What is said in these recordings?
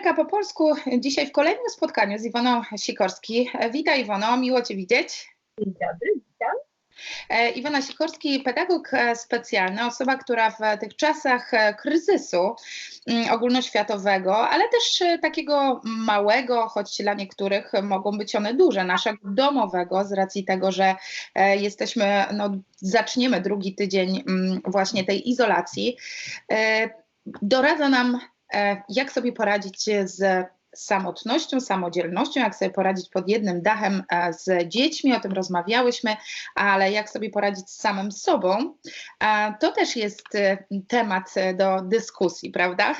Ameryka po polsku dzisiaj w kolejnym spotkaniu z Iwoną Sikorski. Witaj Iwono, miło Cię widzieć. Dzień dobry, witam. E, Iwona Sikorski, pedagog e, specjalny, osoba, która w tych czasach e, kryzysu mm, ogólnoświatowego, ale też takiego małego, choć dla niektórych mogą być one duże, naszego domowego, z racji tego, że jesteśmy, no, zaczniemy drugi tydzień mm, właśnie tej izolacji, doradza nam jak sobie poradzić z samotnością, samodzielnością, jak sobie poradzić pod jednym dachem e, z dziećmi, o tym rozmawiałyśmy, ale jak sobie poradzić z samym sobą, e, to też jest temat do dyskusji, prawda?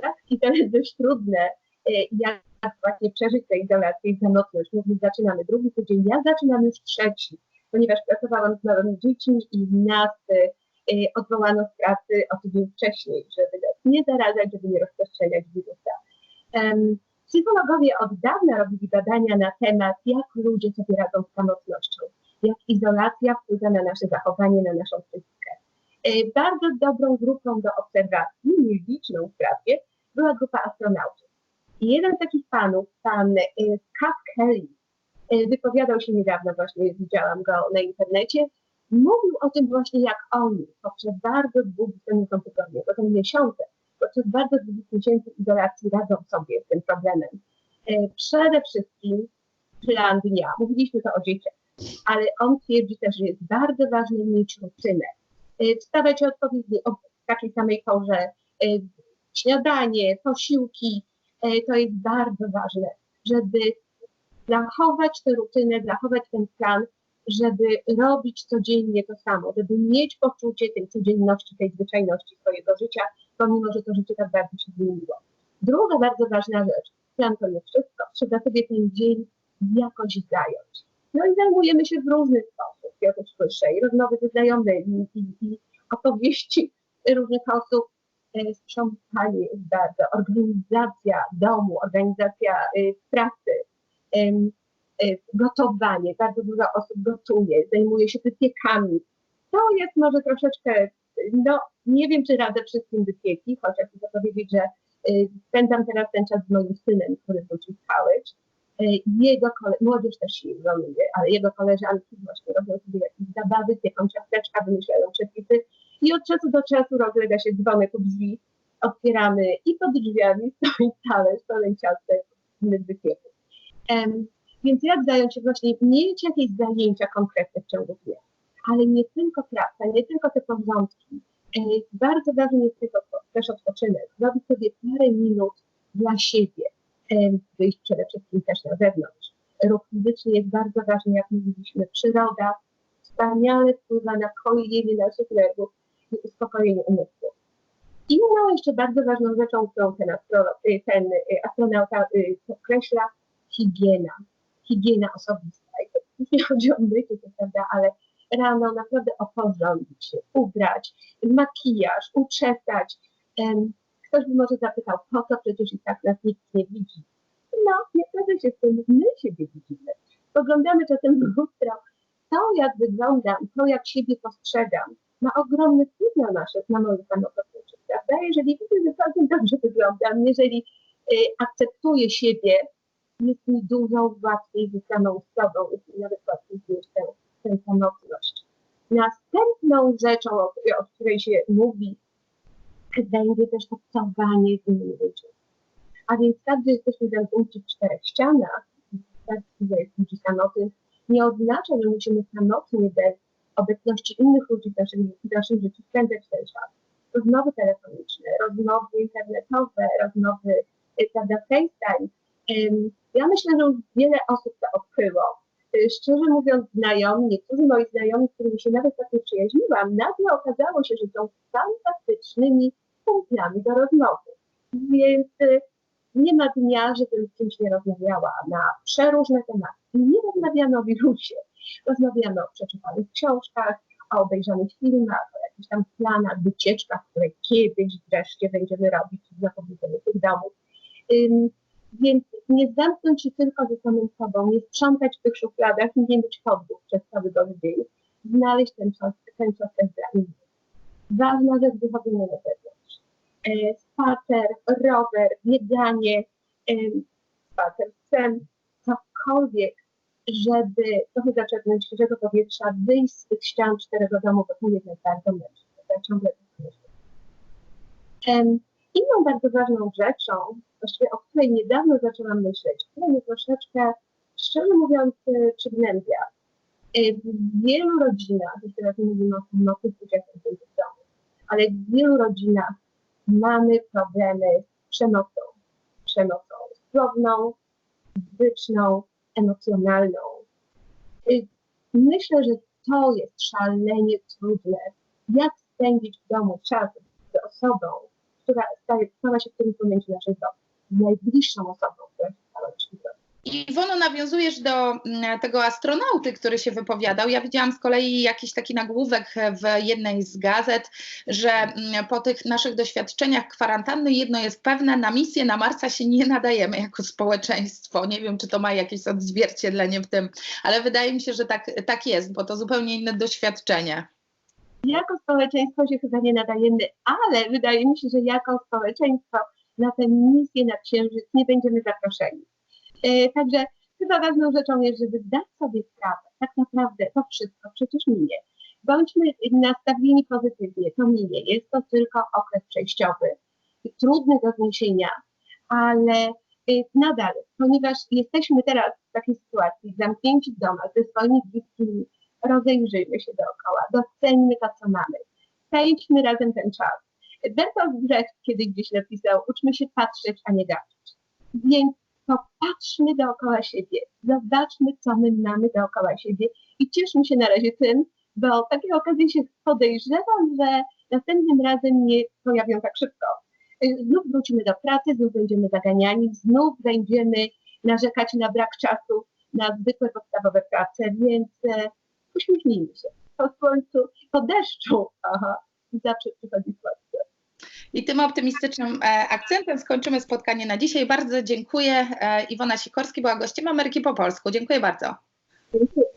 Tak, i to jest dość trudne. Jak właśnie przeżyć tę izolację i samotność? My zaczynamy drugi tydzień, ja zaczynam już trzeci, ponieważ pracowałam z małymi dziećmi i nas odwołano z pracy tydzień wcześniej, żeby nie zarażać, żeby nie rozprzestrzeniać wirusa. Psychologowie od dawna robili badania na temat, jak ludzie sobie radzą z samotnością, jak izolacja wpływa na nasze zachowanie, na naszą psychikę. Y, bardzo dobrą grupą do obserwacji, nieliczną wprawdzie, była grupa astronautów. I jeden z takich panów, pan Scott y, Kelly, wypowiadał się niedawno, właśnie widziałam go na internecie, mówił o tym właśnie jak oni poprzez bardzo długi, to nie są tygodnie, to są miesiące, poprzez bardzo długich miesięcy izolacji radzą sobie z tym problemem. E, przede wszystkim plan dnia. Mówiliśmy to o dzieciach, ale on twierdzi też, że jest bardzo ważne mieć rutynę. E, wstawać odpowiednio o takiej samej porze, e, śniadanie, posiłki, to jest bardzo ważne, żeby zachować tę rutynę, zachować ten plan, żeby robić codziennie to samo, żeby mieć poczucie tej codzienności, tej zwyczajności swojego życia, pomimo, że to życie tak bardzo się zmieniło. Druga bardzo ważna rzecz, plan to nie wszystko, trzeba sobie ten dzień jakoś zająć. No i zajmujemy się w różny sposób, ja to słyszę, i rozmowy ze znajomymi, i, i opowieści różnych osób, e, sprzątanie jest bardzo, organizacja domu, organizacja y, pracy, gotowanie. Bardzo dużo osób gotuje, zajmuje się wypiekami. To jest może troszeczkę, no nie wiem, czy radzę wszystkim wypieki, chociaż chcę powiedzieć, że y, spędzam teraz ten czas z moim synem, który wrócił z college. Y, jego kole- młodzież też się izoluje, ale jego koleżanki właśnie robią sobie jakieś zabawy, pieką ciasteczka, wymyślają przepisy i od czasu do czasu rozlega się dzwonek u drzwi, otwieramy i pod drzwiami stoi talerz pełen ciastek innych wypieków. Więc jak zająć się właśnie, mieć jakieś zajęcia konkretne w ciągu dnia, ale nie tylko praca, nie tylko te porządki. E, bardzo ważny jest też odpoczynek, zrobić sobie parę minut dla siebie, e, wyjść przede wszystkim też na zewnątrz. Ruch fizyczny jest bardzo ważny, jak mówiliśmy, przyroda wspaniale wpływa na kojenie naszych nerwów i uspokojenie umysłu. Inną jeszcze bardzo ważną rzeczą, którą ten, astrolog, ten astronauta podkreśla, higiena higiena osobista. I to nie chodzi o mycie, to prawda, ale rano naprawdę oporządzić się, ubrać, makijaż, uczesać. Ktoś by może zapytał, po co przecież i tak nas nikt nie widzi. No, nie zgadza się z tym, my siebie widzimy. Spoglądamy czasem w lustro. To, jak wyglądam, to, jak siebie postrzegam, ma ogromny wpływ na nasze, na moje samopoczucie, prawda? Jeżeli widzę, że całkiem dobrze wyglądam, jeżeli y, akceptuję siebie, jest mi dużo łatwiej ze samą sobą, mi nawet łatwiej znieść tę, tę samotność. Następną rzeczą, o, o której się mówi, będzie też obcowanie z innymi ludźmi. A więc tak, że jesteśmy zamknięci w czterech ścianach, tak, że jest ludzi samotnych, nie oznacza, że musimy samotnie bez obecności innych ludzi w naszym, w naszym życiu spędzać ten czas. Rozmowy telefoniczne, rozmowy internetowe, rozmowy, y, prawda, FaceTime, ja myślę, że wiele osób to odkryło. Y, szczerze mówiąc, znajomi, niektórzy moi znajomi, z którymi się nawet tak nie przyjaźniłam, nagle okazało się, że są fantastycznymi kumplami do rozmowy. Więc y, nie ma dnia, żebym z kimś nie rozmawiała na przeróżne tematy. Nie rozmawiamy o wirusie, rozmawiamy o przeczytanych książkach, o obejrzanych filmach, o jakichś tam planach, wycieczkach, które kiedyś wreszcie będziemy robić w zapowiedzeniu tych domów. Więc nie zamknąć się tylko ze samym sobą, nie sprzątać w tych szufladach i nie mieć chodów przez cały dzień. Znaleźć ten czas, ten czas też dla innych. Ważna rzecz wychodzenie na zewnątrz. e, spacer, rower, bieganie, e, spacer z psem, cokolwiek, żeby trochę zaczerpnąć świeżego powietrza, wyjść z tych ścian czterego domu, bo to jednak bardzo męczy. Ja ciągle tak myślę. Em, Inną bardzo ważną rzeczą, właściwie o której niedawno zaczęłam myśleć, która mnie troszeczkę, szczerze mówiąc, e, przygnębia. E, W wielu rodzinach, już teraz mówimy o samotnych ludziach w domu, ale w wielu rodzinach mamy problemy z przemocą. Przemocą słowną, fizyczną, emocjonalną. Y, Myślę, że to jest szalenie trudne. Jak spędzić w domu czas z osobą, która stała się w którymś momencie naszym najbliższą osobą, która się stała. Iwono, nawiązujesz do mm, tego astronauty, który się wypowiadał. Ja widziałam z kolei jakiś taki nagłówek w jednej z gazet, że mm, po tych naszych doświadczeniach kwarantanny jedno jest pewne, na misję na Marsa się nie nadajemy jako społeczeństwo. Nie wiem, czy to ma jakieś odzwierciedlenie w tym, ale wydaje mi się, że tak, tak jest, bo to zupełnie inne doświadczenie. Jako społeczeństwo się chyba nie nadajemy, ale wydaje mi się, że jako społeczeństwo na tę misję na Księżyc nie będziemy zaproszeni. E, Także chyba ważną rzeczą jest, żeby dać sobie sprawę, tak naprawdę to wszystko przecież minie. Bądźmy nastawieni pozytywnie, to minie. Jest to tylko okres przejściowy, trudny do zniesienia, ale y, nadal, ponieważ jesteśmy teraz w takiej sytuacji, zamknięci w domach ze swoimi bliskimi, rozejrzyjmy się dookoła, doceńmy to, co mamy. Spędźmy razem ten czas. Bertolt Brecht kiedyś gdzieś napisał, uczmy się patrzeć, a nie gapić. Więc popatrzmy dookoła siebie, zobaczmy, co my mamy dookoła siebie i cieszmy się na razie tym, bo takie okazje się podejrzewam, że następnym razem nie pojawią tak szybko. Znów wrócimy do pracy, znów będziemy zaganiani, znów będziemy narzekać na brak czasu na zwykłe podstawowe prace, więc e, uśmiechnijmy się. Po słońcu, po deszczu, aha, zawsze przychodzi słońce. I tym optymistycznym e, akcentem skończymy spotkanie na dzisiaj. Bardzo dziękuję. E, Iwona Sikorski była gościem Ameryki po polsku. Dziękuję bardzo. Dziękuję.